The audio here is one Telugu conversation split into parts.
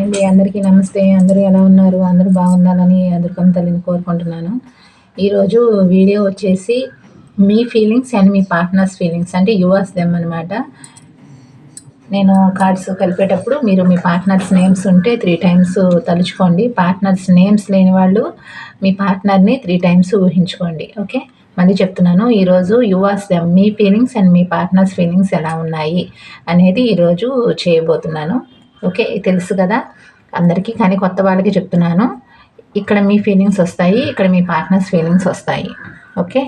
అండి అందరికీ నమస్తే. అందరూ ఎలా ఉన్నారు? అందరూ బాగుండాలని అదృకం తల్లిని కోరుకుంటున్నాను. ఈరోజు వీడియో వచ్చేసి మీ ఫీలింగ్స్ అండ్ మీ పార్ట్నర్స్ ఫీలింగ్స్ అంటే యువర్స్ దెమ్ అనమాట నేను కార్డ్స్ కలిపేటప్పుడు మీరు మీ పార్ట్నర్స్ నేమ్స్ ఉంటే త్రీ టైమ్స్ తలుచుకోండి. పార్ట్నర్స్ నేమ్స్ లేని వాళ్ళు మీ పార్ట్నర్ని త్రీ టైమ్స్ ఊహించుకోండి. ఓకే? మళ్ళీ చెప్తున్నాను. ఈరోజు యువర్స్ దెమ్ మీ ఫీలింగ్స్ అండ్ మీ పార్ట్నర్స్ ఫీలింగ్స్ ఎలా ఉన్నాయి అనేది ఈరోజు చేయబోతున్నాను. ఓకే తెలుసు కదా. అందరికీ కానీ కొత్త వాళ్ళకి చెప్తున్నాను. ఇక్కడ మీ ఫీలింగ్స్ వస్తాయి ఇక్కడ మీ పార్ట్నర్స్ ఫీలింగ్స్ వస్తాయి. ఓకే?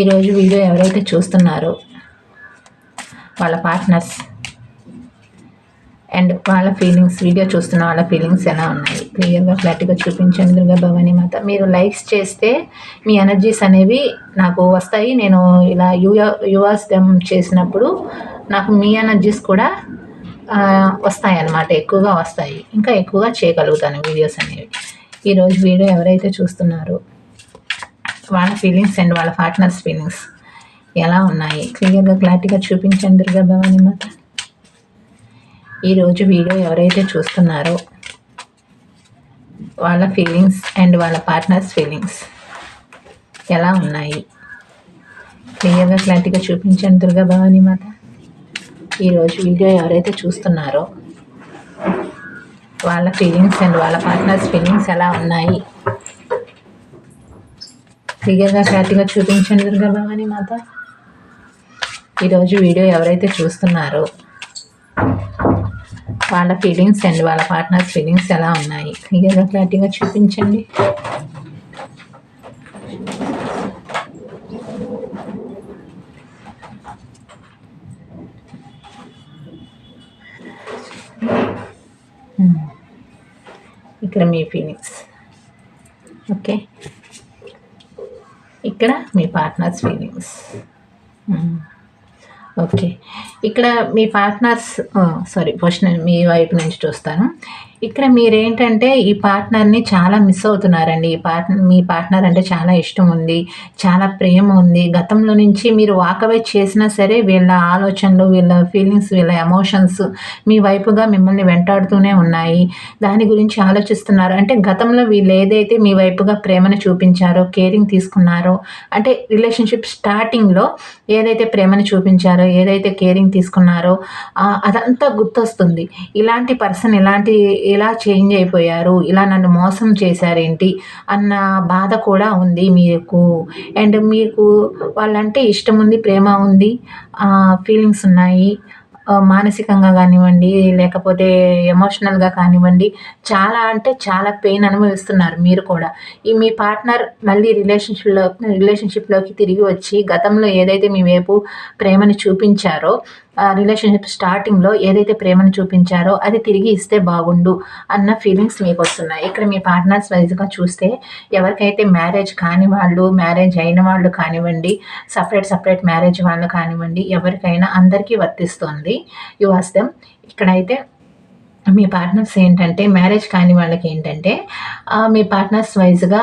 ఈరోజు వీడియో ఎవరైతే చూస్తున్నారో వాళ్ళ పార్ట్నర్స్ అండ్ వాళ్ళ ఫీలింగ్స్ వీడియో చూస్తున్న వాళ్ళ ఫీలింగ్స్ ఎలా ఉన్నాయి? క్లియర్గా ఫ్లాట్గా చూపించండి దుర్గా భవాని మాత. మీరు లైక్స్ చేస్తే మీ ఎనర్జీస్ అనేవి నాకు వస్తాయి. నేను ఇలా యువ యువర్స్ చేసినప్పుడు నాకు మీ ఎనర్జీస్ కూడా వస్తాయి అన్నమాట. ఎక్కువగా వస్తాయి. ఇంకా ఎక్కువగా చేయగలుగుతాను వీడియోస్ అనేవి. ఈరోజు వీడియో ఎవరైతే చూస్తున్నారో వాళ్ళ ఫీలింగ్స్ అండ్ వాళ్ళ పార్ట్నర్స్ ఫీలింగ్స్ ఎలా ఉన్నాయి? క్లియర్గా క్లారిటీగా చూపించండి దుర్గా భవాని మాత. ఈరోజు వీడియో ఎవరైతే చూస్తున్నారో వాళ్ళ ఫీలింగ్స్ అండ్ వాళ్ళ పార్ట్నర్స్ ఫీలింగ్స్ ఎలా ఉన్నాయి? క్లియర్గా క్లారిటీగా చూపించండి దుర్గా భవానీ మాత. ఈరోజు వీడియో ఎవరైతే చూస్తున్నారో వాళ్ళ ఫీలింగ్స్ అండ్ వాళ్ళ పార్ట్నర్స్ ఫీలింగ్స్ ఎలా ఉన్నాయి? క్లియర్గా క్లారిటీగా చూపించండి దుర్గా భవానీ మాత. ఈరోజు వీడియో ఎవరైతే చూస్తున్నారో వాళ్ళ ఫీలింగ్స్ అండ్ వాళ్ళ పార్ట్నర్స్ ఫీలింగ్స్ ఎలా ఉన్నాయి? క్లియర్గా క్లారిటీగా చూపించండి. Hmm. ఇక్కడ మీ ఫీలింగ్స్ ఓకే ఇక్కడ మీ పార్ట్నర్స్ ఫీలింగ్స్ ఓకే. ఇక్కడ మీ పార్ట్నర్స్ సారీ ఫస్ట్ నేను మీ వైపు నుంచి చూస్తాను. ఇక్కడ మీరేంటంటే ఈ పార్ట్నర్ని చాలా మిస్ అవుతున్నారండి. ఈ పార్ట్నర్ మీ పార్ట్నర్ అంటే చాలా ఇష్టం ఉంది చాలా ప్రేమ ఉంది. గతంలో నుంచి మీరు వాకవే చేసినా సరే వీళ్ళ ఆలోచనలు వీళ్ళ ఫీలింగ్స్ వీళ్ళ ఎమోషన్స్ మీ వైపుగా మిమ్మల్ని వెంటాడుతూనే ఉన్నాయి. దాని గురించి ఆలోచిస్తున్నారు. అంటే గతంలో వీళ్ళు ఏదైతే మీ వైపుగా ప్రేమను చూపించారో కేరింగ్ తీసుకున్నారో అంటే రిలేషన్షిప్ స్టార్టింగ్లో ఏదైతే ప్రేమను చూపించారో ఏదైతే కేరింగ్ తీసుకున్నారో అదంతా గుర్తొస్తుంది. ఇలాంటి పర్సన్ ఇలాంటి ఇలా చేంజ్ అయిపోయారు? ఇలా నన్ను మోసం చేశారేంటి? అన్న బాధ కూడా ఉంది మీకు. అండ్ మీకు వాళ్ళంటే ఇష్టం ఉంది ప్రేమ ఉంది ఫీలింగ్స్ ఉన్నాయి. మానసికంగా కానివ్వండి లేకపోతే ఎమోషనల్గా కానివ్వండి చాలా అంటే చాలా పెయిన్ అనుభవిస్తున్నారు మీరు కూడా. ఈ మీ పార్ట్నర్ మళ్ళీ రిలేషన్షిప్లో రిలేషన్షిప్లోకి తిరిగి వచ్చి గతంలో ఏదైతే మీ వైపు ప్రేమని చూపించారో రిలేషన్షిప్ స్టార్టింగ్లో ఏదైతే ప్రేమను చూపించారో అది తిరిగి ఇస్తే బాగుండు అన్న ఫీలింగ్స్ మీకు వస్తున్నాయి ఇక్కడ మీ పార్ట్నర్స్ వైజ్గా చూస్తే ఎవరికైతే మ్యారేజ్ కాని వాళ్ళు మ్యారేజ్ అయిన వాళ్ళు కానివ్వండి సపరేట్ సపరేట్ మ్యారేజ్ వాళ్ళు కానివ్వండి ఎవరికైనా అందరికీ వర్తిస్తుంది. యు ఆస్ ఇక్కడైతే మీ పార్ట్నర్స్ ఏంటంటే మ్యారేజ్ కాని వాళ్ళకి ఏంటంటే మీ పార్ట్నర్స్ వైజ్గా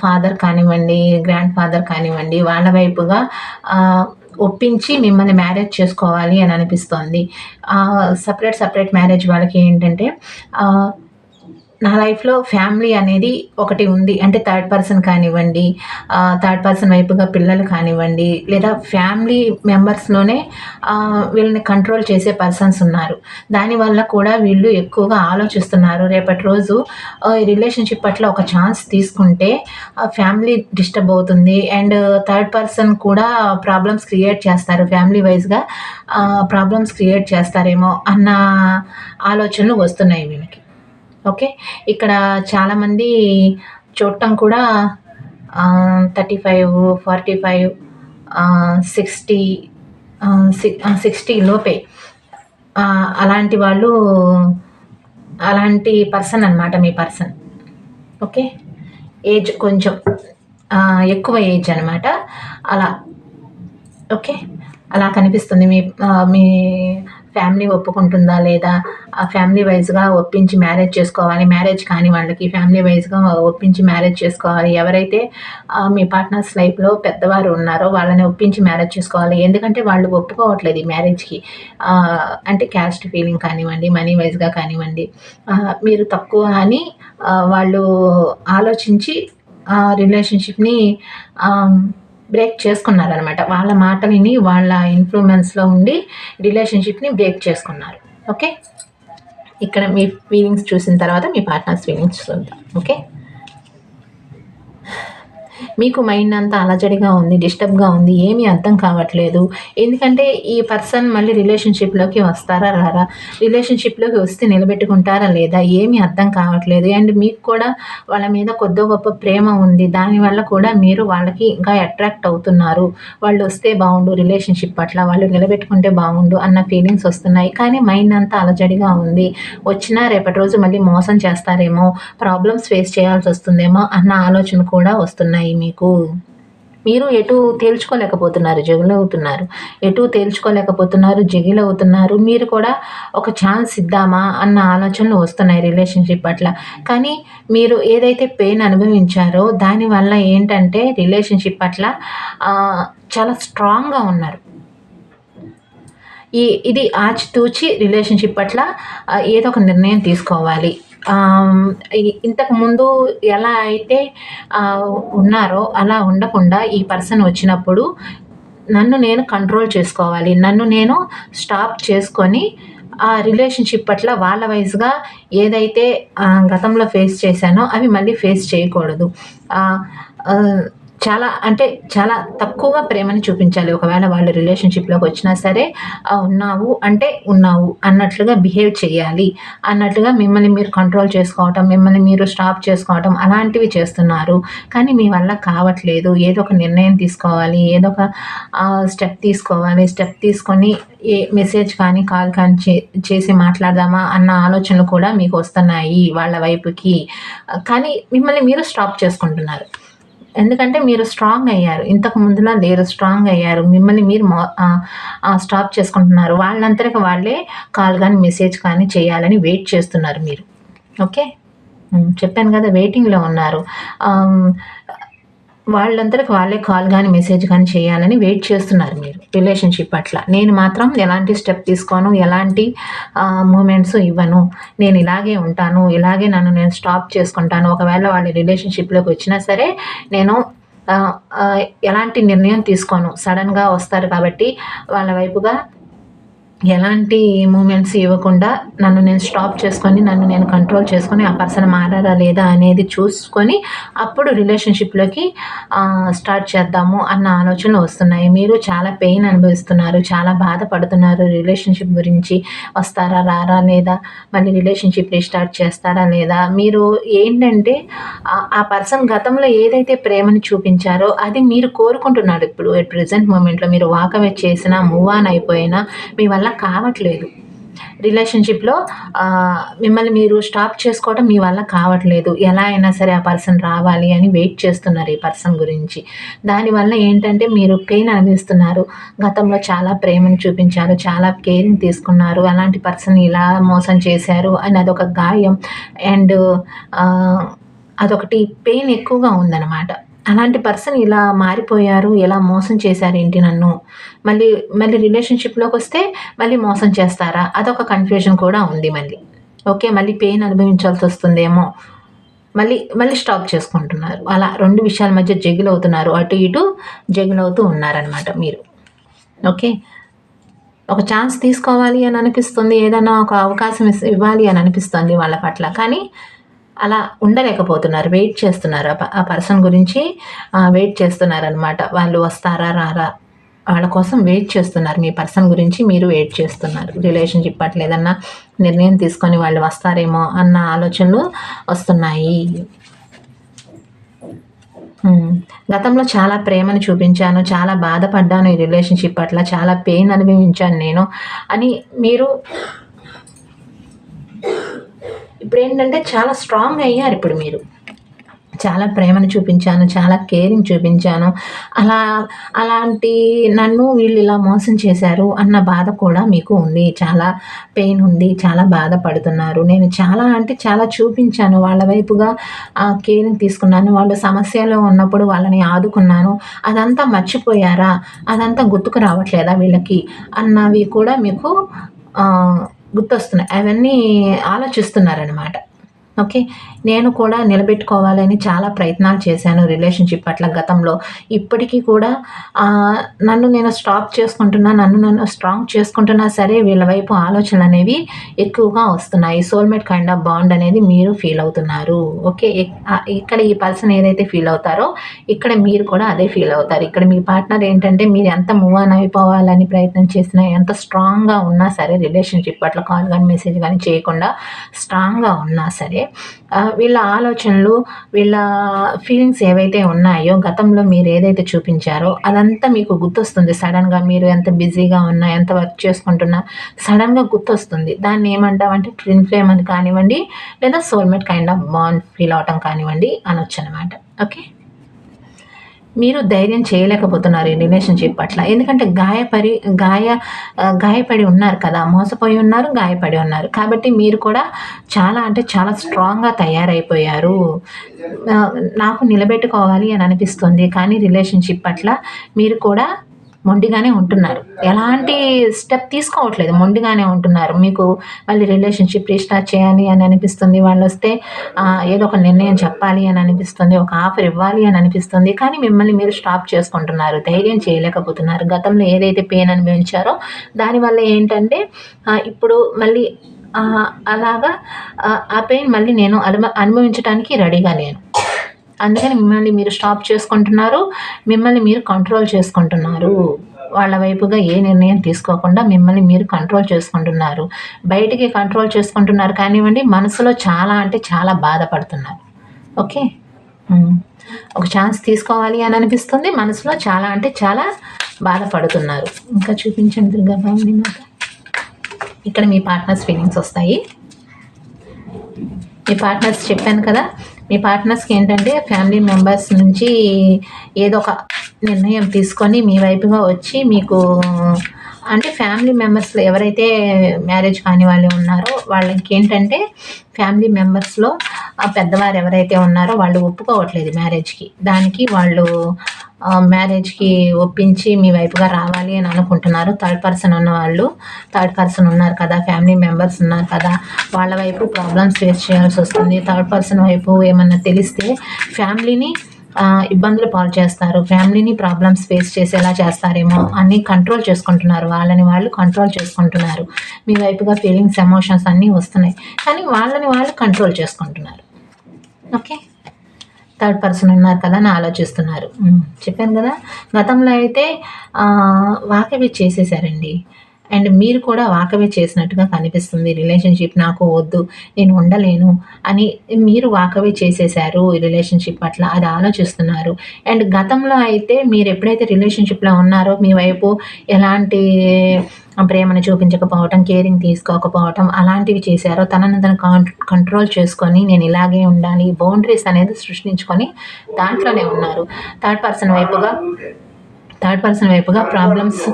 ఫాదర్ కానివ్వండి గ్రాండ్ ఫాదర్ కానివ్వండి వాళ్ళ వైపుగా ఒప్పించి మిమ్మల్ని మ్యారేజ్ చేసుకోవాలి అని అనిపిస్తోంది. సపరేట్ సపరేట్ మ్యారేజ్ వాళ్ళకి ఏంటంటే నా లైఫ్లో ఫ్యామిలీ అనేది ఒకటి ఉంది. అంటే థర్డ్ పర్సన్ కానివ్వండి థర్డ్ పర్సన్ వైపుగా పిల్లలు కానివ్వండి లేదా ఫ్యామిలీ మెంబర్స్లోనే వీళ్ళని కంట్రోల్ చేసే పర్సన్స్ ఉన్నారు. దానివల్ల కూడా వీళ్ళు ఎక్కువగా ఆలోచిస్తున్నారు. రేపటి రోజు ఈ రిలేషన్షిప్ పట్ల ఒక ఛాన్స్ తీసుకుంటే ఫ్యామిలీ డిస్టర్బ్ అవుతుంది. అండ్ థర్డ్ పర్సన్ కూడా ప్రాబ్లమ్స్ క్రియేట్ చేస్తారు. ఫ్యామిలీ వైజ్గా ప్రాబ్లమ్స్ క్రియేట్ చేస్తారేమో అన్న ఆలోచనలు వస్తున్నాయి వీళ్ళకి. ఓకే? ఇక్కడ చాలామంది చూడటం కూడా thirty five forty five sixty sixty లోపే. అలాంటి వాళ్ళు అలాంటి పర్సన్ అనమాట మీ పర్సన్. ఓకే? ఏజ్ కొంచెం ఎక్కువ ఏజ్ అనమాట అలా. ఓకే? అలా కనిపిస్తుంది మీ మీ ఫ్యామిలీ ఒప్పుకుంటుందా లేదా? ఆ ఫ్యామిలీ వైజ్గా ఒప్పించి మ్యారేజ్ చేసుకోవాలి. మ్యారేజ్ కాని వాళ్ళకి ఫ్యామిలీ వైజ్గా ఒప్పించి మ్యారేజ్ చేసుకోవాలి. ఎవరైతే మీ పార్ట్నర్స్ లైఫ్లో పెద్దవారు ఉన్నారో వాళ్ళని ఒప్పించి మ్యారేజ్ చేసుకోవాలి. ఎందుకంటే వాళ్ళు ఒప్పుకోవట్లేదు ఈ మ్యారేజ్కి అంటే క్యాస్ట్ ఫీలింగ్ కానివ్వండి మనీ వైజ్గా కానివ్వండి. మీరు తక్కువ అని వాళ్ళు ఆలోచించి రిలేషన్షిప్ని బ్రేక్ చేసుకున్నారనమాట వాళ్ళ మాటలని వాళ్ళ ఇన్ఫ్లుయెన్స్లో ఉండి రిలేషన్షిప్ని బ్రేక్ చేసుకున్నారు. ఓకే ఇక్కడ మీ ఫీలింగ్స్ చూసిన తర్వాత మీ పార్ట్నర్స్ ఫీలింగ్స్ చూద్దాం. ఓకే మీకు మైండ్ అంతా అలజడిగా ఉంది డిస్టర్బ్గా ఉంది ఏమీ అర్థం కావట్లేదు. ఎందుకంటే ఈ పర్సన్ మళ్ళీ రిలేషన్షిప్లోకి వస్తారా రారా? రిలేషన్షిప్లోకి వస్తే నిలబెట్టుకుంటారా లేదా? ఏమీ అర్థం కావట్లేదు. అండ్ మీకు కూడా వాళ్ళ మీద కొద్దో గొప్ప ప్రేమ ఉంది. దానివల్ల కూడా మీరు వాళ్ళకి ఇంకా అట్రాక్ట్ అవుతున్నారు. వాళ్ళు వస్తే బాగుండు రిలేషన్షిప్ పట్ల వాళ్ళు నిలబెట్టుకుంటే బాగుండు అన్న ఫీలింగ్స్ వస్తున్నాయి. కానీ మైండ్ అంతా అలజడిగా ఉంది. వచ్చినా రేపటి రోజు మళ్ళీ మోసం చేస్తారేమో ప్రాబ్లమ్స్ ఫేస్ చేయాల్సి వస్తుందేమో అన్న ఆలోచన కూడా వస్తున్నాయి. మీకు. మీరు ఎటు తేల్చుకోలేకపోతున్నారు జగిలవుతున్నారు. ఎటు తేల్చుకోలేకపోతున్నారు జగిలవుతున్నారు. మీరు కూడా ఒక ఛాన్స్ ఇద్దామా అన్న ఆలోచనలు వస్తున్నాయి రిలేషన్షిప్ పట్ల. కానీ మీరు ఏదైతే పెయిన్ అనుభవించారో దానివల్ల ఏంటంటే రిలేషన్షిప్ పట్ల చాలా స్ట్రాంగ్గా ఉన్నారు. ఈ ఇది ఆచితూచి రిలేషన్షిప్ పట్ల ఏదో ఒక నిర్ణయం తీసుకోవాలి. ఇంతకు ముందు ఎలా అయితే ఉన్నారో అలా ఉండకుండా ఈ పర్సన్ వచ్చినప్పుడు నన్ను నేను కంట్రోల్ చేసుకోవాలి. నన్ను నేను స్టాప్ చేసుకొని ఆ రిలేషన్షిప్ పట్ల వాళ్ళ వైజ్గా ఏదైతే గతంలో ఫేస్ చేశానో అవి మళ్ళీ ఫేస్ చేయకూడదు. చాలా అంటే చాలా తక్కువగా ప్రేమని చూపించాలి. ఒకవేళ వాళ్ళు రిలేషన్షిప్లోకి వచ్చినా సరే ఉన్నావు అంటే ఉన్నావు అన్నట్లుగా బిహేవ్ చేయాలి. అన్నట్లుగా మిమ్మల్ని మీరు కంట్రోల్ చేసుకోవటం మిమ్మల్ని మీరు స్టాప్ చేసుకోవటం అలాంటివి చేస్తున్నారు. కానీ మీ వల్ల కావట్లేదు. ఏదో ఒక నిర్ణయం తీసుకోవాలి. ఏదో ఒక స్టెప్ తీసుకోవాలి. స్టెప్ తీసుకొని ఏ మెసేజ్ కానీ కాల్ కానీ చే చేసి మాట్లాడదామా అన్న ఆలోచనలు కూడా మీకు వస్తున్నాయి వాళ్ళ వైపుకి. కానీ మిమ్మల్ని మీరు స్టాప్ చేసుకుంటున్నారు. ఎందుకంటే మీరు స్ట్రాంగ్ అయ్యారు. ఇంతకు ముందులా లేరు స్ట్రాంగ్ అయ్యారు. మిమ్మల్ని మీరు స్టాప్ చేసుకుంటున్నారు. వాళ్ళంతరికి వాళ్ళే కాల్ కానీ మెసేజ్ కానీ చేయాలని వెయిట్ చేస్తున్నారు మీరు. ఓకే చెప్పాను కదా వెయిటింగ్లో ఉన్నారు. వాళ్ళందరికి వాళ్ళే కాల్ కానీ మెసేజ్ కానీ చేయాలని వెయిట్ చేస్తున్నారు మీరు రిలేషన్షిప్ అట్లా నేను మాత్రం ఎలాంటి స్టెప్ తీసుకోను ఎలాంటి మూమెంట్స్ ఇవ్వను. నేను ఇలాగే ఉంటాను ఇలాగే నన్ను నేను స్టాప్ చేసుకుంటాను. ఒకవేళ వాళ్ళ రిలేషన్షిప్లోకి వచ్చినా సరే నేను ఎలాంటి నిర్ణయం తీసుకోను. సడన్గా వస్తారు కాబట్టి వాళ్ళ వైపుగా ఎలాంటి మూమెంట్స్ ఇవ్వకుండా నన్ను నేను స్టాప్ చేసుకొని నన్ను నేను కంట్రోల్ చేసుకొని ఆ పర్సన్ మారారా లేదా అనేది చూసుకొని అప్పుడు రిలేషన్షిప్లోకి స్టార్ట్ చేద్దాము అన్న ఆలోచనలు వస్తున్నాయి. మీరు చాలా పెయిన్ అనుభవిస్తున్నారు చాలా బాధపడుతున్నారు. రిలేషన్షిప్ గురించి వస్తారా రారా లేదా? మళ్ళీ రిలేషన్షిప్ రీస్టార్ట్ చేస్తారా లేదా? మీరు ఏంటంటే ఆ పర్సన్ గతంలో ఏదైతే ప్రేమను చూపించారో అది మీరు కోరుకుంటున్నారు. ఇప్పుడు ఎట్ ప్రజెంట్ మూమెంట్లో మీరు వాకవే చేసినా మూవ్ ఆన్ అయిపోయినా మీ వల్ల కావట్లేదు. రిలేషన్షిప్లో మిమ్మల్ని మీరు స్టాప్ చేసుకోవడం మీ వల్ల కావట్లేదు. ఎలా అయినా సరే ఆ పర్సన్ రావాలి అని వెయిట్ చేస్తున్నారు ఈ పర్సన్ గురించి. దానివల్ల ఏంటంటే మీరు పెయిన్ అనిపిస్తున్నారు గతంలో చాలా ప్రేమను చూపించారు చాలా కేరింగ్ తీసుకున్నారు. అలాంటి పర్సన్ ఇలా మోసం చేశారు అని అదొక గాయం. అండ్ అదొకటి పెయిన్ ఎక్కువగా ఉందన్నమాట. అలాంటి పర్సన్ ఇలా మారిపోయారు ఎలా మోసం చేశారు ఏంటి నన్ను? మళ్ళీ మళ్ళీ రిలేషన్షిప్లోకి వస్తే మళ్ళీ మోసం చేస్తారా? అదొక కన్ఫ్యూజన్ కూడా ఉంది మళ్ళీ. ఓకే మళ్ళీ పెయిన్ అనుభవించాల్సి వస్తుందేమో. మళ్ళీ మళ్ళీ స్టాప్ చేసుకుంటున్నారు. అలా రెండు విషయాల మధ్య జగిలవుతున్నారు. అటు ఇటు జగిలవుతూ ఉన్నారనమాట మీరు. ఓకే? ఒక ఛాన్స్ తీసుకోవాలి అని అనిపిస్తుంది. ఏదైనా ఒక అవకాశం ఇవ్వాలి అని అనిపిస్తుంది వాళ్ళ పట్ల. కానీ అలా ఉండలేకపోతున్నారు వెయిట్ చేస్తున్నారు. ఆ పర్సన్ గురించి వెయిట్ చేస్తున్నారు అనమాట వాళ్ళు వస్తారా రారా? వాళ్ళ కోసం వెయిట్ చేస్తున్నారు. మీ పర్సన్ గురించి మీరు వెయిట్ చేస్తున్నారు. రిలేషన్షిప్ అట్లా ఏదన్నా నిర్ణయం తీసుకొని వాళ్ళు వస్తారేమో అన్న ఆలోచనలు వస్తున్నాయి. గతంలో చాలా ప్రేమను చూపించాను చాలా బాధపడ్డాను ఈ రిలేషన్షిప్ పట్ల చాలా పెయిన్ అనుభవించాను నేను అని మీరు ఇప్పుడు ఏంటంటే చాలా స్ట్రాంగ్ అయ్యారు ఇప్పుడు మీరు. చాలా ప్రేమను చూపించాను చాలా కేరింగ్ చూపించాను. అలా అలాంటి నన్ను వీళ్ళు ఇలా మోసం చేశారు అన్న బాధ కూడా మీకు ఉంది. చాలా పెయిన్ ఉంది చాలా బాధపడుతున్నారు. నేను చాలా అంటే చాలా చూపించాను. వాళ్ళ వైపుగా కేరింగ్ తీసుకున్నాను. వాళ్ళు సమస్యలో ఉన్నప్పుడు వాళ్ళని ఆదుకున్నాను. అదంతా మర్చిపోయారా? అదంతా గుర్తుకు రావట్లేదా వీళ్ళకి? అన్నవి కూడా మీకు గుర్తొస్తున్నాయి. అవన్నీ ఆలోచిస్తున్నారనమాట ఓకే? నేను కూడా నిలబెట్టుకోవాలని చాలా ప్రయత్నాలు చేశాను రిలేషన్షిప్ పట్ల గతంలో. ఇప్పటికీ కూడా నన్ను నేను స్టాప్ చేసుకుంటున్నా నన్ను నన్ను స్ట్రాంగ్ చేసుకుంటున్నా సరే వీళ్ళ వైపు ఆలోచనలు అనేవి ఎక్కువగా వస్తున్నాయి. సోల్మేట్ కైండ్ ఆఫ్ బాండ్ అనేది మీరు ఫీల్ అవుతున్నారు. ఓకే? ఇక్కడ ఈ పర్సన్ ఏదైతే ఫీల్ అవుతారో ఇక్కడ మీరు కూడా అదే ఫీల్ అవుతారు. ఇక్కడ మీ పార్ట్నర్ ఏంటంటే మీరు ఎంత మూవ్ ఆన్ అయిపోవాలని ప్రయత్నం చేసినా ఎంత స్ట్రాంగ్గా ఉన్నా సరే రిలేషన్షిప్ పట్ల కాల్ కానీ మెసేజ్ కానీ చేయకుండా స్ట్రాంగ్గా ఉన్నా సరే వీళ్ళ ఆలోచనలు వీళ్ళ ఫీలింగ్స్ ఏవైతే ఉన్నాయో గతంలో మీరు ఏదైతే చూపించారో అదంతా మీకు గుర్తొస్తుంది. సడన్గా మీరు ఎంత బిజీగా ఉన్నా ఎంత వర్క్ చేసుకుంటున్నా సడన్గా గుర్తొస్తుంది. దాన్ని ఏమంటామంటే ట్విన్ ఫ్లేమ్ అని కానివ్వండి లేదా soulmate kind of bond feel అవటం కానివ్వండి అనొచ్చు అనమాట ఓకే మీరు ధైర్యం చేయలేకపోతున్నారు ఈ రిలేషన్షిప్ పట్ల. ఎందుకంటే గాయపడి గాయ గాయపడి ఉన్నారు కదా. మోసపోయి ఉన్నారు గాయపడి ఉన్నారు. కాబట్టి మీరు కూడా చాలా అంటే చాలా స్ట్రాంగ్గా తయారైపోయారు. నాకు నిలబెట్టుకోవాలి అని అనిపిస్తుంది. కానీ రిలేషన్షిప్ పట్ల మీరు కూడా మొండిగానే ఉంటున్నారు. ఎలాంటి స్టెప్ తీసుకోవట్లేదు. మొండిగానే ఉంటున్నారు. మీకు మళ్ళీ రిలేషన్షిప్ రీస్టార్ట్ చేయాలి అని అనిపిస్తుంది. వాళ్ళు వస్తే ఏదో ఒక నిర్ణయం చెప్పాలి అని అనిపిస్తుంది. ఒక ఆఫర్ ఇవ్వాలి అని అనిపిస్తుంది. కానీ మిమ్మల్ని మీరు స్టాప్ చేసుకుంటున్నారు. ధైర్యం చేయలేకపోతున్నారు. గతంలో ఏదైతే పెయిన్ అనుభవించారో దానివల్ల ఏంటంటే ఇప్పుడు మళ్ళీ అలాగా ఆ పెయిన్ మళ్ళీ నేను అనుభవించడానికి రెడీగా లేను. అందుకని మిమ్మల్ని మీరు స్టాప్ చేసుకుంటున్నారు మిమ్మల్ని మీరు కంట్రోల్ చేసుకుంటున్నారు. వాళ్ళ వైపుగా ఏ నిర్ణయం తీసుకోకుండా మిమ్మల్ని మీరు కంట్రోల్ చేసుకుంటున్నారు. బయటికి కంట్రోల్ చేసుకుంటున్నారు కానివ్వండి మనసులో చాలా అంటే చాలా బాధపడుతున్నారు. ఓకే? ఒక ఛాన్స్ తీసుకోవాలి అని అనిపిస్తుంది మనసులో చాలా అంటే చాలా బాధపడుతున్నారు. ఇంకా చూపించండి దుర్గాబాబుని మాట ఇక్కడ మీ పార్ట్నర్స్ ఫీలింగ్స్ వస్తాయి. మీ పార్ట్నర్స్ చెప్పాను కదా మీ పార్ట్నర్స్కి ఏంటంటే ఫ్యామిలీ మెంబర్స్ నుంచి ఏదో ఒక నిర్ణయం తీసుకొని మీ వైపుగా వచ్చి మీకు అంటే ఫ్యామిలీ మెంబర్స్లో ఎవరైతే మ్యారేజ్ కాని వాళ్ళు ఉన్నారో వాళ్ళకి ఏంటంటే ఫ్యామిలీ మెంబర్స్లో పెద్దవారు ఎవరైతే ఉన్నారో వాళ్ళు ఒప్పుకోవట్లేదు మ్యారేజ్కి దానికి వాళ్ళు మ్యారేజ్కి ఒప్పించి మీ వైపుగా రావాలి అని అనుకుంటున్నారు. థర్డ్ పర్సన్ ఉన్న వాళ్ళు థర్డ్ పర్సన్ ఉన్నారు కదా ఫ్యామిలీ మెంబర్స్ ఉన్నారు కదా వాళ్ళ వైపు ప్రాబ్లమ్స్ ఫేస్ చేయాల్సి వస్తుంది. థర్డ్ పర్సన్ వైపు ఏమన్నా తెలిస్తే ఫ్యామిలీని ఇబ్బందులు పాలు చేస్తారు. ఫ్యామిలీని ప్రాబ్లమ్స్ ఫేస్ చేసేలా చేస్తారేమో అన్ని కంట్రోల్ చేసుకుంటున్నారు. వాళ్ళని వాళ్ళు కంట్రోల్ చేసుకుంటున్నారు. మీ వైపుగా ఫీలింగ్స్ ఎమోషన్స్ అన్నీ వస్తున్నాయి. కానీ వాళ్ళని వాళ్ళు కంట్రోల్ చేసుకుంటున్నారు. ఓకే థర్డ్ పర్సన్ ఉన్నారు కదా అని ఆలోచిస్తున్నారు. చెప్పాను కదా. గతంలో అయితే వాకవి చేసేసారండి. అండ్ మీరు కూడా వాకవే చేసినట్టుగా కనిపిస్తుంది. రిలేషన్షిప్ నాకు వద్దు నేను ఉండలేను అని మీరు వాకవే చేసేసారు ఈ రిలేషన్షిప్ పట్ల. అది ఆలోచిస్తున్నారు. అండ్ గతంలో అయితే మీరు ఎప్పుడైతే రిలేషన్షిప్లో ఉన్నారో మీ వైపు ఎలాంటి ప్రేమను చూపించకపోవటం కేరింగ్ తీసుకోకపోవటం అలాంటివి చేశారో తనను తను కంట్రోల్ చేసుకొని నేను ఇలాగే ఉండాలి బౌండరీస్ అనేది సృష్టించుకొని దాంట్లోనే ఉన్నారు. థర్డ్ పర్సన్ వైపుగా థర్డ్ పర్సన్ వైపుగా ప్రాబ్లమ్స్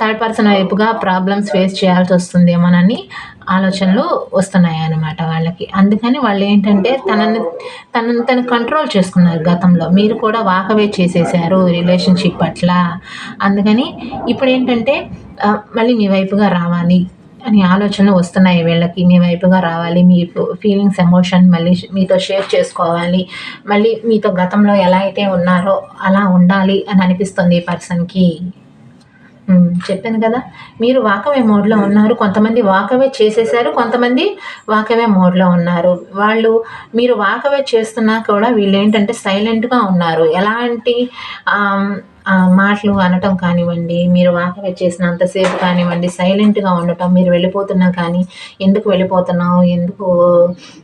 థర్డ్ పర్సన్ వైపుగా ప్రాబ్లమ్స్ ఫేస్ చేయాల్సి వస్తుందేమోనని ఆలోచనలు వస్తున్నాయి అన్నమాట వాళ్ళకి. అందుకని వాళ్ళు ఏంటంటే తనని తనని తను కంట్రోల్ చేసుకున్నారు గతంలో. మీరు కూడా వాకవే చేసేసారు రిలేషన్షిప్ పట్ల. అందుకని ఇప్పుడు ఏంటంటే మళ్ళీ మీ వైపుగా రావాలి. అని ఆలోచనలు వస్తున్నాయి వీళ్ళకి. మీ వైపుగా రావాలి మీ ఫీలింగ్స్ ఎమోషన్ మళ్ళీ మీతో షేర్ చేసుకోవాలి. మళ్ళీ మీతో గతంలో ఎలా అయితే ఉన్నారో అలా ఉండాలి అని అనిపిస్తుంది ఈ పర్సన్కి చెప్పాను కదా మీరు వాకవే మోడ్లో ఉన్నారు. కొంతమంది వాకవే చేసేసారు కొంతమంది వాకవే మోడ్లో ఉన్నారు. వాళ్ళు మీరు వాకవే చేస్తున్నా కూడా వీళ్ళు ఏంటంటే సైలెంట్గా ఉన్నారు. ఎలాంటి మాటలు అనటం కానివ్వండి మీరు వాకవే చేసినంతసేపు కానివ్వండి సైలెంట్గా ఉండటం మీరు వెళ్ళిపోతున్నా కానీ ఎందుకు వెళ్ళిపోతున్నావు ఎందుకు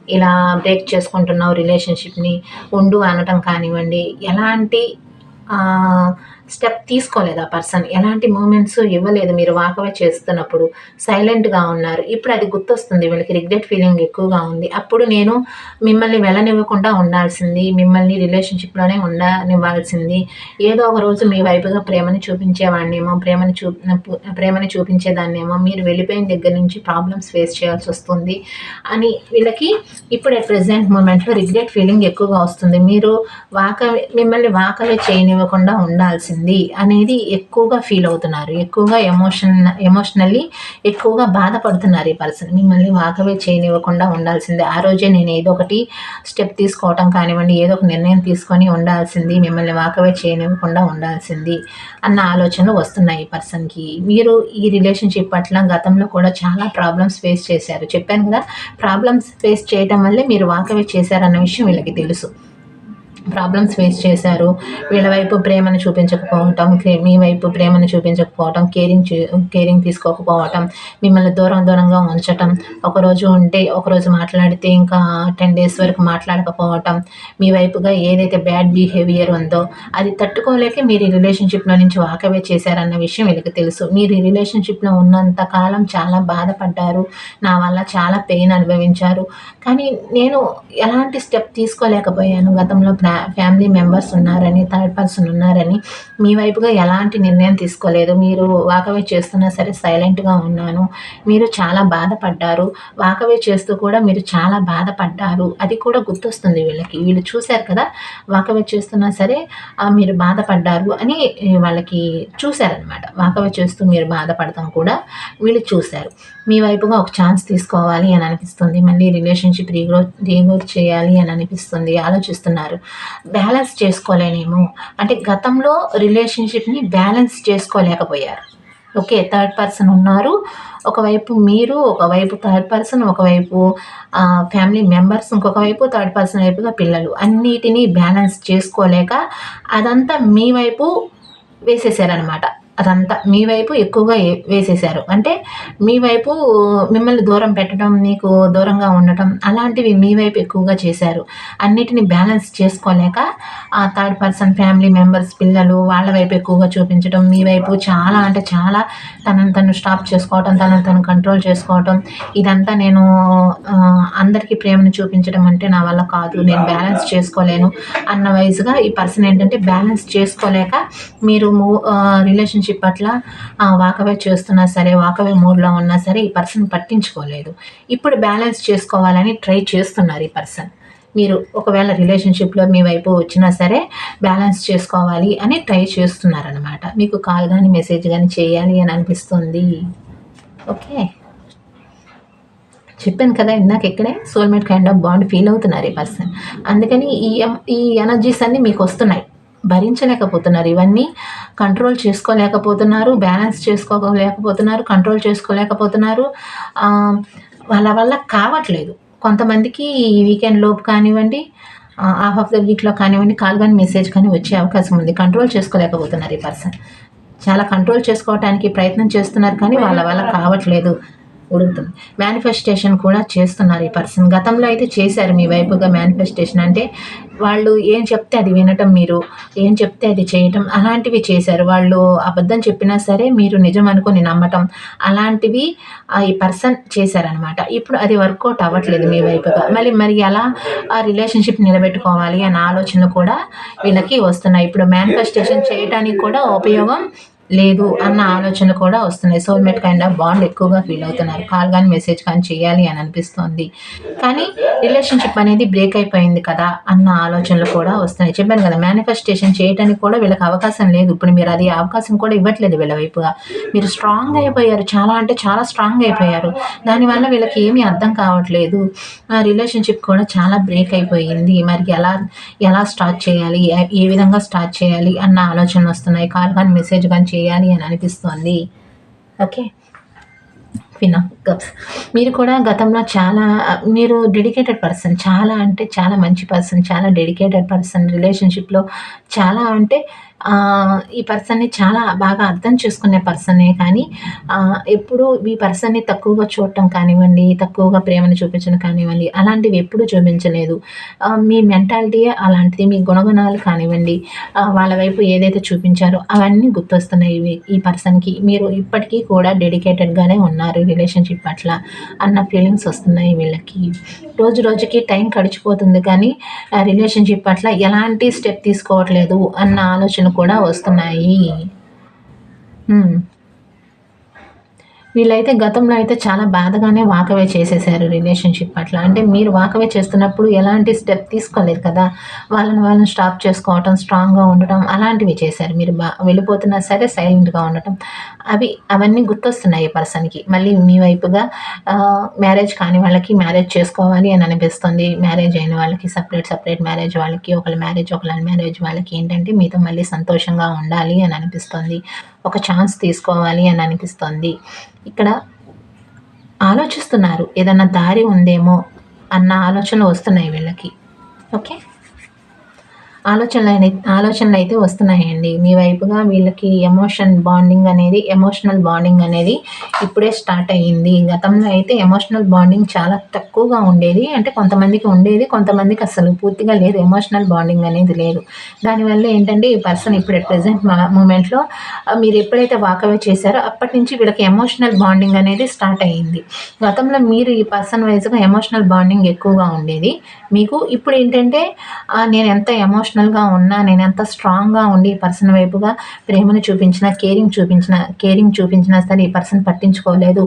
ఇలా బ్రేక్ చేసుకుంటున్నావు రిలేషన్షిప్ని ఉండు అనటం కానివ్వండి ఎలాంటి స్టెప్ తీసుకోలేదు ఆ పర్సన్ ఎలాంటి మూమెంట్స్ ఇవ్వలేదు. మీరు వాకవే చేస్తున్నప్పుడు సైలెంట్గా ఉన్నారు. ఇప్పుడు అది గుర్తొస్తుంది. వీళ్ళకి రిగ్రెట్ ఫీలింగ్ ఎక్కువగా ఉంది. అప్పుడు నేను మిమ్మల్ని వెళ్ళనివ్వకుండా ఉండాల్సింది మిమ్మల్ని రిలేషన్షిప్లోనే ఉండనివ్వాల్సింది. ఏదో ఒక రోజు మీ వైపుగా ప్రేమని చూపించేవాడినేమో ప్రేమని చూ ప్రేమని చూపించేదాన్నేమో మీరు వెళ్ళిపోయిన దగ్గర నుంచి ప్రాబ్లమ్స్ ఫేస్ చేయాల్సి వస్తుంది అని వీళ్ళకి ఇప్పుడు అట్ ప్రజెంట్ మూమెంట్లో రిగ్రెట్ ఫీలింగ్ ఎక్కువగా వస్తుంది. మీరు వాక మిమ్మల్ని వాకవే చేయనివ్వకుండా ఉండాల్సింది. ఉంది అనేది ఎక్కువగా ఫీల్ అవుతున్నారు. ఎక్కువగా ఎమోషన్ ఎమోషనల్లీ ఎక్కువగా బాధపడుతున్నారు ఈ పర్సన్ మిమ్మల్ని వాకవే చేయనివ్వకుండా ఉండాల్సిందే. ఆ రోజే నేను ఏదో ఒకటి స్టెప్ తీసుకోవటం కానివ్వండి ఏదో ఒక నిర్ణయం తీసుకొని ఉండాల్సింది మిమ్మల్ని వాకవే చేయనివ్వకుండా ఉండాల్సింది అన్న ఆలోచనలు వస్తున్నాయి ఈ పర్సన్కి మీరు ఈ రిలేషన్షిప్ పట్ల గతంలో కూడా చాలా ప్రాబ్లమ్స్ ఫేస్ చేశారు. చెప్పాను కదా ప్రాబ్లమ్స్ ఫేస్ చేయడం వల్లే మీరు వాకవే చేశారన్న విషయం వీళ్ళకి తెలుసు. ప్రాబ్లమ్స్ ఫేస్ చేశారు. వీళ్ళ వైపు ప్రేమను చూపించకపోవటం మీ వైపు ప్రేమను చూపించకపోవటం కేరింగ్ కేరింగ్ తీసుకోకపోవటం మిమ్మల్ని దూరం దూరంగా ఉంచటం ఒకరోజు ఉంటే ఒకరోజు మాట్లాడితే ఇంకా టెన్ డేస్ వరకు మాట్లాడకపోవటం మీ వైపుగా ఏదైతే బ్యాడ్ బిహేవియర్ ఉందో అది తట్టుకోలేక మీరు ఈ రిలేషన్షిప్లో నుంచి వాకవే చేశారన్న విషయం వీళ్ళకి తెలుసు. మీరు ఈ రిలేషన్షిప్లో ఉన్నంత కాలం చాలా బాధపడ్డారు నా వల్ల చాలా పెయిన్ అనుభవించారు. కానీ నేను ఎలాంటి స్టెప్ తీసుకోలేకపోయాను. గతంలో ఫ్యామిలీ మెంబర్స్ ఉన్నారని థర్డ్ పర్సన్ ఉన్నారని మీ వైపుగా ఎలాంటి నిర్ణయం తీసుకోలేదు. మీరు వాకవే చేస్తున్నా సరే సైలెంట్గా ఉన్నాను. మీరు చాలా బాధపడ్డారు. వాకవే చేస్తూ కూడా మీరు చాలా బాధపడ్డారు. అది కూడా గుర్తొస్తుంది వీళ్ళకి. వీళ్ళు చూశారు కదా వాకవే చేస్తున్నా సరే మీరు బాధపడ్డారు అని వాళ్ళకి చూశారనమాట వాకవే చేస్తూ మీరు బాధపడతాం కూడా వీళ్ళు చూశారు. మీ వైపుగా ఒక ఛాన్స్ తీసుకోవాలి అని అనిపిస్తుంది. మళ్ళీ రిలేషన్షిప్ రీగ్రో రీగ్రోత్ చేయాలి అని అనిపిస్తుంది. ఆలోచిస్తున్నారు. బ్యాలెన్స్ చేసుకోలేనేమో. అంటే గతంలో రిలేషన్షిప్ని బ్యాలెన్స్ చేసుకోలేకపోయారు. ఓకే థర్డ్ పర్సన్ ఉన్నారు. ఒకవైపు మీరు ఒకవైపు థర్డ్ పర్సన్ ఒకవైపు ఫ్యామిలీ మెంబర్స్ ఇంకొక వైపు థర్డ్ పర్సన్ వైపుగా పిల్లలు. అన్నిటినీ బ్యాలెన్స్ చేసుకోలేక అదంతా మీ వైపు వేసేసారనమాట అదంతా మీ వైపు ఎక్కువగా వేసేశారు. అంటే మీ వైపు మిమ్మల్ని దూరం పెట్టడం మీకు దూరంగా ఉండటం అలాంటివి మీ వైపు ఎక్కువగా చేశారు. అన్నిటిని బ్యాలెన్స్ చేసుకోలేక ఆ థర్డ్ పర్సన్ ఫ్యామిలీ మెంబర్స్ పిల్లలు వాళ్ళ వైపు ఎక్కువగా చూపించడం మీ వైపు చాలా అంటే చాలా తనను తను స్టాప్ చేసుకోవటం తనను తను కంట్రోల్ చేసుకోవటం ఇదంతా నేను అందరికీ ప్రేమను చూపించడం అంటే నా వల్ల కాదు. నేను బ్యాలెన్స్ చేసుకోలేను అన్న వయసుగా ఈ పర్సన్ ఏంటంటే బ్యాలెన్స్ చేసుకోలేక మీరు రిలేషన్షిప్ రిలేషన్షిప్ పట్ల వాకవే చేస్తున్నా సరే వాకవే మూడ్లో ఉన్నా సరే ఈ పర్సన్ పట్టించుకోలేదు. ఇప్పుడు బ్యాలెన్స్ చేసుకోవాలని ట్రై చేస్తున్నారు ఈ పర్సన్ మీరు ఒకవేళ రిలేషన్షిప్లో మీ వైపు వచ్చినా సరే బ్యాలెన్స్ చేసుకోవాలి అని ట్రై చేస్తున్నారనమాట మీకు కాల్ కానీ మెసేజ్ కానీ చేయాలి అని అనిపిస్తుంది. ఓకే. చెప్పాను కదా ఇందాక ఇక్కడే soulmate kind of bond feel అవుతున్నారు ఈ పర్సన్ అందుకని ఈ ఈ ఎనర్జీస్ అన్నీ మీకు వస్తున్నాయి. భరించలేకపోతున్నారు. ఇవన్నీ కంట్రోల్ చేసుకోలేకపోతున్నారు బ్యాలెన్స్ చేసుకోలేకపోతున్నారు కంట్రోల్ చేసుకోలేకపోతున్నారు. వాళ్ళ వల్ల కావట్లేదు. కొంతమందికి ఈ వీకెండ్ లోపు కానివ్వండి హాఫ్ ఆఫ్ ద వీక్లో కానివ్వండి కాల్ కానీ మెసేజ్ కానీ వచ్చే అవకాశం ఉంది. కంట్రోల్ చేసుకోలేకపోతున్నారు ఈ పర్సన్ చాలా కంట్రోల్ చేసుకోవడానికి ప్రయత్నం చేస్తున్నారు కానీ వాళ్ళ వల్ల కావట్లేదు. ఉడుకుతుంది మేనిఫెస్టేషన్ కూడా చేస్తున్నారు ఈ పర్సన్ గతంలో అయితే చేశారు మీ వైపుగా మేనిఫెస్టేషన్ అంటే వాళ్ళు ఏం చెప్తే అది వినటం మీరు ఏం చెప్తే అది చేయటం అలాంటివి చేశారు. వాళ్ళు అబద్ధం చెప్పినా సరే మీరు నిజం అనుకుని నమ్మటం అలాంటివి ఈ పర్సన్ చేశారనమాట ఇప్పుడు అది వర్కౌట్ అవ్వట్లేదు మీ వైపుగా. మళ్ళీ మరి ఎలా ఆ రిలేషన్షిప్ నిలబెట్టుకోవాలి అనే ఆలోచనలు కూడా వీళ్ళకి వస్తున్నాయి. ఇప్పుడు మేనిఫెస్టేషన్ చేయడానికి కూడా ఉపయోగం లేదు అన్న ఆలోచన కూడా వస్తున్నాయి. సోల్మేట్ కైండ్ ఆఫ్ బాండ్ ఎక్కువగా ఫీల్ అవుతున్నారు. కాల్ కానీ మెసేజ్ కానీ చేయాలి అని అనిపిస్తోంది. కానీ రిలేషన్షిప్ అనేది బ్రేక్ అయిపోయింది కదా అన్న ఆలోచనలు కూడా వస్తున్నాయి. చెప్పాను కదా మేనిఫెస్టేషన్ చేయడానికి కూడా వీళ్ళకి అవకాశం లేదు. ఇప్పుడు మీరు అది అవకాశం కూడా ఇవ్వట్లేదు వీళ్ళ వైపుగా. మీరు స్ట్రాంగ్ అయిపోయారు. చాలా అంటే చాలా స్ట్రాంగ్ అయిపోయారు. దానివల్ల వీళ్ళకి ఏమీ అర్థం కావట్లేదు. రిలేషన్షిప్ కూడా చాలా బ్రేక్ అయిపోయింది. మరి ఎలా ఎలా స్టార్ట్ చేయాలి? ఏ విధంగా స్టార్ట్ చేయాలి? అన్న ఆలోచనలు వస్తున్నాయి. కాల్ కానీ మెసేజ్ కానీ చేయాలి అని అనిపిస్తోంది. ఓకే. ఫినా కప్స్ మీరు కూడా గతంలో చాలా మీరు డెడికేటెడ్ పర్సన్ చాలా అంటే చాలా మంచి పర్సన్ చాలా డెడికేటెడ్ పర్సన్ రిలేషన్షిప్లో చాలా అంటే ఈ పర్సన్‌ని చాలా బాగా అర్థం చేసుకునే పర్సనే కానీ ఎప్పుడు ఈ పర్సన్‌ని తక్కువగా చూడటం కానివ్వండి, తక్కువగా ప్రేమను చూపించడం కానివ్వండి, అలాంటివి ఎప్పుడూ చూపించలేదు. మీ మెంటాలిటీయే అలాంటిది. మీ గుణగుణాలు కానివ్వండి, వాళ్ళ వైపు ఏదైతే చూపించారో అవన్నీ గుర్తొస్తున్నాయి ఇవి ఈ పర్సన్‌కి. మీరు ఇప్పటికీ కూడా డెడికేటెడ్‌గానే ఉన్నారు రిలేషన్‌షిప్ పట్ల అన్న ఫీలింగ్స్ వస్తున్నాయి వీళ్ళకి. రోజు రోజుకి టైం గడిచిపోతుంది కానీ రిలేషన్‌షిప్ పట్ల ఎలాంటి స్టెప్ తీసుకోవట్లేదు అన్న ఆలోచన కూడా వస్తున్నాయి. వీళ్ళైతే గతంలో అయితే చాలా బాధగానే వాకవే చేసేసారు రిలేషన్షిప్ పట్ల అంటే మీరు వాకవే చేస్తున్నప్పుడు ఎలాంటి స్టెప్ తీసుకోలేదు కదా. వాళ్ళని వాళ్ళని స్టాప్ చేసుకోవటం స్ట్రాంగ్గా ఉండటం అలాంటివి చేశారు. మీరు బా వెళ్ళిపోతున్నా సరే సైలెంట్గా ఉండటం. అవి అవన్నీ గుర్తొస్తున్నాయి ఈ పర్సన్కి. మళ్ళీ మీ వైపుగా మ్యారేజ్ కాని వాళ్ళకి మ్యారేజ్ చేసుకోవాలి అని అనిపిస్తుంది. మ్యారేజ్ అయిన వాళ్ళకి సపరేట్ సపరేట్ మ్యారేజ్ వాళ్ళకి ఒకళ్ళ మ్యారేజ్ ఒకళ్ళ మ్యారేజ్ వాళ్ళకి ఏంటంటే మీతో మళ్ళీ సంతోషంగా ఉండాలి అని అనిపిస్తుంది. ఒక ఛాన్స్ తీసుకోవాలి అని అనిపిస్తుంది. ఇక్కడ ఆలోచిస్తున్నారు ఏదన్నా దారి ఉందేమో అన్న ఆలోచనలు వస్తున్నాయి వీళ్ళకి. ఓకే? ఆలోచనలు ఆలోచనలు అయితే వస్తున్నాయండి. మీ వైపుగా వీళ్ళకి ఎమోషన్ బాండింగ్ అనేది ఎమోషనల్ బాండింగ్ అనేది ఇప్పుడే స్టార్ట్ అయ్యింది. గతంలో అయితే ఎమోషనల్ బాండింగ్ చాలా తక్కువగా ఉండేది. అంటే కొంతమందికి ఉండేది కొంతమందికి అసలు పూర్తిగా లేదు. ఎమోషనల్ బాండింగ్ అనేది లేదు. దానివల్ల ఏంటంటే ఈ పర్సన్ ఇప్పుడు ప్రజెంట్ మూమెంట్లో మీరు ఎప్పుడైతే వాకవే చేశారో అప్పటి నుంచి వీళ్ళకి ఎమోషనల్ బాండింగ్ అనేది స్టార్ట్ అయ్యింది. గతంలో మీరు ఈ పర్సన్ వైజ్గా ఎమోషనల్ బాండింగ్ ఎక్కువగా ఉండేది. మీకు ఇప్పుడు ఏంటంటే నేను ఎంత ఎమోషన్ ఎమోషనల్గా ఉన్నా నేను ఎంత స్ట్రాంగ్గా ఉండి ఈ పర్సన్ వైపుగా ప్రేమను చూపించిన కేరింగ్ చూపించిన కేరింగ్ చూపించినా సరే ఈ పర్సన్ పట్టించుకోలేదు.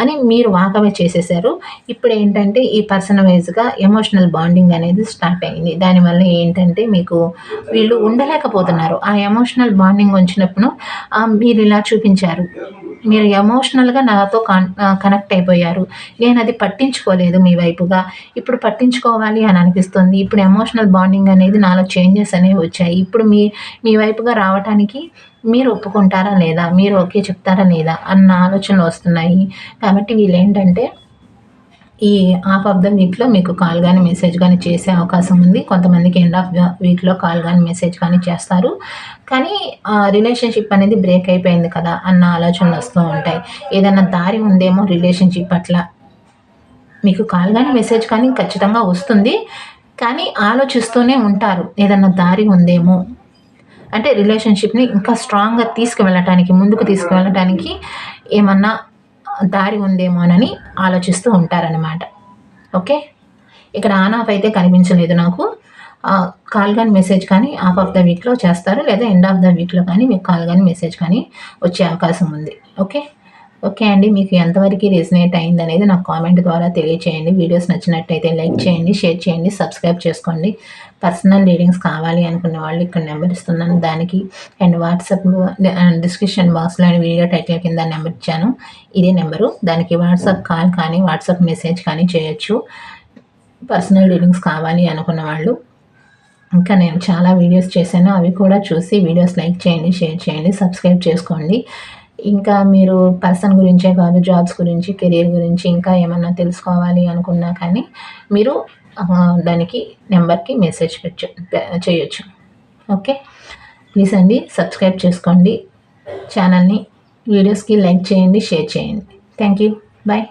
అని మీరు వాకవే చేసేసారు. ఇప్పుడు ఏంటంటే ఈ పర్సన్ వైజ్గా ఎమోషనల్ బాండింగ్ అనేది స్టార్ట్ అయింది. దానివల్ల ఏంటంటే మీకు వీళ్ళు ఉండలేకపోతున్నారు. ఆ ఎమోషనల్ బాండింగ్ వచ్చినప్పుడు మీరు ఇలా చూపించారు. మీరు ఎమోషనల్గా నాతో కనెక్ట్ అయిపోయారు. నేను అది పట్టించుకోలేదు మీ వైపుగా. ఇప్పుడు పట్టించుకోవాలి అని అనిపిస్తుంది. ఇప్పుడు ఎమోషనల్ బాండింగ్ అనేది నాలో చేంజెస్ అనేవి వచ్చాయి. ఇప్పుడు మీ మీ వైపుగా రావటానికి మీరు ఒప్పుకుంటారా లేదా? మీరు ఓకే చెప్తారా లేదా? అన్న ఆలోచనలు వస్తున్నాయి. కాబట్టి వీళ్ళు ఏంటంటే ఈ హాఫ్ ఆఫ్ ద వీక్లో మీకు కాల్ కానీ మెసేజ్ కానీ చేసే అవకాశం ఉంది. కొంతమందికి ఎండ్ ఆఫ్ వీక్లో కాల్ కానీ మెసేజ్ కానీ చేస్తారు. కానీ రిలేషన్షిప్ అనేది బ్రేక్ అయిపోయింది కదా అన్న ఆలోచనలు వస్తూ ఉంటాయి. ఏదైనా దారి ఉందేమో రిలేషన్షిప్ అట్లా మీకు కాల్ కానీ మెసేజ్ కానీ ఖచ్చితంగా వస్తుంది. కానీ ఆలోచిస్తూనే ఉంటారు. ఏదన్నా దారి ఉందేమో. అంటే రిలేషన్షిప్ని ఇంకా స్ట్రాంగ్గా తీసుకువెళ్ళటానికి ముందుకు తీసుకువెళ్ళటానికి ఏమన్నా దారి ఉందేమోనని ఆలోచిస్తూ ఉంటారనమాట ఓకే? ఇక్కడ ఆన్ ఆఫ్ అయితే కనిపించలేదు నాకు. కాల్ కానీ మెసేజ్ కానీ ఆఫ్ ఆఫ్ ద వీక్లో చేస్తారు? లేదా ఎండ్ ఆఫ్ ద వీక్లో కానీ మీకు కాల్ కానీ మెసేజ్ కానీ వచ్చే అవకాశం ఉంది. ఓకే? ఓకే అండి మీకు ఎంతవరకు రెసినేట్ అయింది అనేది నాకు కామెంట్ ద్వారా తెలియచేయండి. వీడియోస్ నచ్చినట్టయితే లైక్ చేయండి షేర్ చేయండి సబ్స్క్రైబ్ చేసుకోండి. పర్సనల్ రీడింగ్స్ కావాలి అనుకునే వాళ్ళు ఇక్కడ నెంబర్ ఇస్తున్నాను. దానికి అండ్ వాట్సాప్ డిస్క్రిప్షన్ బాక్స్లో వీడియో టైటిల్ కింద నెంబర్ ఇచ్చాను. ఇదే నెంబరు దానికి వాట్సాప్ కాల్ కానీ వాట్సాప్ మెసేజ్ కానీ చేయొచ్చు. పర్సనల్ రీడింగ్స్ కావాలి అనుకున్న వాళ్ళు. ఇంకా నేను చాలా వీడియోస్ చేశాను. అవి కూడా చూసి వీడియోస్ లైక్ చేయండి షేర్ చేయండి సబ్స్క్రైబ్ చేసుకోండి. ఇంకా మీరు పర్సన్ గురించే కాదు జాబ్స్ గురించి కెరీర్ గురించి ఇంకా ఏమన్నా తెలుసుకోవాలి అనుకున్నా కానీ మీరు దానికి నెంబర్కి మెసేజ్ పెట్టు చేయొచ్చు. ఓకే? ప్లీజ్ అండి సబ్స్క్రైబ్ చేసుకోండి. ఛానల్ని వీడియోస్కి లైక్ చేయండి షేర్ చేయండి. Thank you bye.